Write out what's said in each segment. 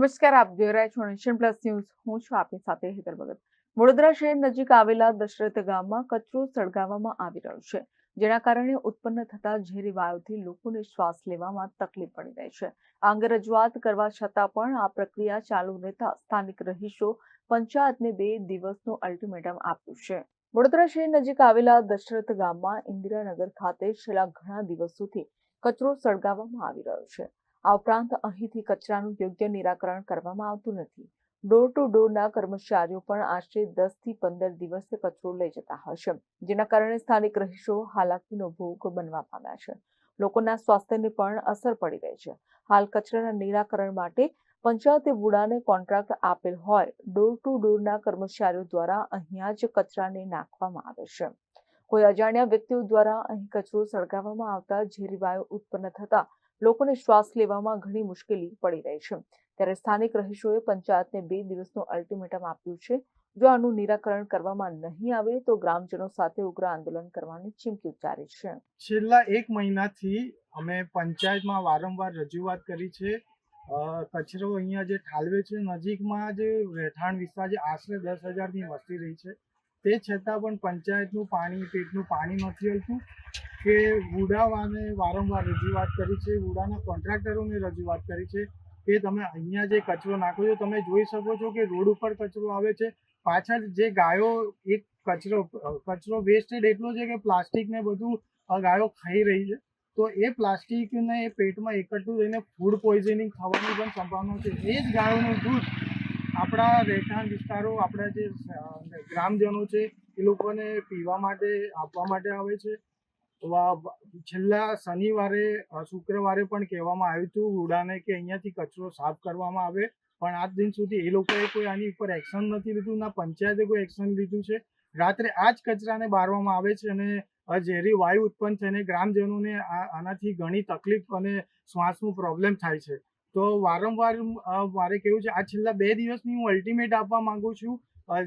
નમસ્કાર, આપ જોઈ રહ્યા છો નેશન પ્લસ ન્યૂઝ હું છું આપની સાથે હેતર ભગત. વડોદરા શહેર નજીક આવેલા દશરથ ગામમાં કચરો સળગાવવામાં આવી રહ્યો છે, જેના કારણે ઉત્પન્ન થતા ઝેરી વાયુથી લોકોને શ્વાસ લેવામાં તકલીફ પડી રહી છે. આ અંગે રજૂઆત કરવા છતાં પણ આ પ્રક્રિયા ચાલુ રહેતા સ્થાનિક રહીશો પંચાયતને બે દિવસનું અલ્ટિમેટમ આપ્યું છે. વડોદરા શહેર નજીક આવેલા દશરથ ગામમાં ઇન્દિરાનગર ખાતે છેલ્લા ઘણા દિવસોથી કચરો સળગાવવામાં આવી રહ્યો છે. આ ઉપરાંત અહીંથી કચરાનું યોગ્ય નિરાકરણ કરવામાં આવતું નથી. ડોર ટુ ડોરના કર્મચારીઓ પણ આશરે દસથી પંદર દિવસે કચરો લઈ જતા હશે જેના કારણે સ્થાનિક રહીશો હાલાકીનો ભોગ બનવા પામ્યા છે. લોકોના સ્વાસ્થ્યને પણ અસર પડી રહી છે. હાલ કચરાના નિરાકરણ માટે પંચાયતે વુડાને કોન્ટ્રાક્ટ આપેલ હોય ડોર ટુ ડોરના કર્મચારીઓ દ્વારા અહીંયા જ કચરાને નાખવામાં આવે છે. કોઈ અજાણ્યા વ્યક્તિઓ દ્વારા અહીં કચરો સળગાવવામાં આવતા ઝેરી વાયુ ઉત્પન્ન થતા લોકોને શ્વાસ લેવામાં ઘણી મુશ્કેલી પડી રહી છે. ત્યારે સ્થાનિક રહીશોએ પંચાયતને બે દિવસનું અલ્ટિમેટમ આપ્યું છે. જો આનું નિરાકરણ કરવામાં નહીં આવે તો ગ્રામજનો સાથે ઉગ્ર આંદોલન કરવાની ચીમકી ઉચ્ચારી છે. છેલ્લા એક મહિનાથી અમે પંચાયતમાં વારંવાર રજૂઆત કરી છે. કચરો અહીંયા જે ઠાલવે છે, નજીકમાં જે રહેઠાણ વિસ્તાર જે આશરે દસ હજારની વસ્તી રહી છે. તે છતાં પણ પંચાયતનું પાણી, પેટનું પાણી નથી હલતું. કે વુડાવાને વારંવાર રજૂઆત કરી છે, વુડાના કોન્ટ્રાક્ટરોને રજૂઆત કરી છે કે તમે અહીંયા જે કચરો નાખો છો, તમે જોઈ શકો છો કે રોડ ઉપર કચરો આવે છે. પાછળ જે ગાયો, એક કચરો કચરો વેસ્ટેડ એટલો છે કે પ્લાસ્ટિક ને બધું ગાયો ખાઈ રહી છે. તો એ પ્લાસ્ટિકને એ પેટમાં એકઠું થઈને ફૂડ પોઈઝનિંગ થવાની પણ સંભાવના છે. એ જ ગાયોનું દૂધ આપણા રહેઠાણ વિસ્તારો, આપણા જે ગ્રામજનો છે, એ લોકોને પીવા માટે, આપવા માટે આવે છે. છેલ્લા શનિવારે શુક્રવારે પણ કહેવામાં આવ્યું હતું ઉડાને કે અહીંયાથી કચરો સાફ કરવામાં આવે, પણ આજ દિન સુધી એ લોકોએ કોઈ આની ઉપર એક્શન નથી લીધું, ના પંચાયતે કોઈ એક્શન લીધું છે. રાત્રે આ જ કચરાને બારવામાં આવે છે અને ઝેરી વાયુ ઉત્પન્ન થઈને ગ્રામજનોને આનાથી ઘણી તકલીફ અને શ્વાસનું પ્રોબ્લેમ થાય છે. તો વારંવાર મારે કહેવું છે આ છેલ્લા બે દિવસની હું અલ્ટિમેટ આપવા માંગુ છું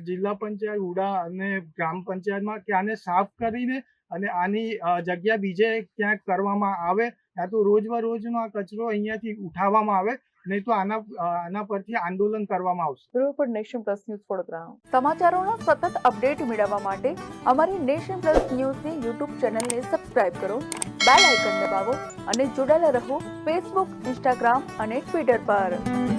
જિલ્લા પંચાયત ઉડા અને ગ્રામ પંચાયતમાં કે આને સાફ કરીને અને આની જગ્યા બીજે ક્યાંક કરવામાં આવે, યા તો રોજબરોજનો આ કચરો અહીંયાથી ઉઠાવવામાં આવે, નહીં તો આના આના પરથી આંદોલન કરવામાં આવશે. બરોબર, નેશન પ્લસ ન્યૂઝ વડોદરા. સમાચારોનો સતત અપડેટ મેળવવા માટે અમારી નેશન પ્લસ ન્યૂઝની યુટ્યુબ ચેનલને સબસ્ક્રાઇબ કરો, બેલ આઇકન દબાવો અને જોડાયેલા રહો ફેસબુક, ઇન્સ્ટાગ્રામ અને ટ્વિટર પર.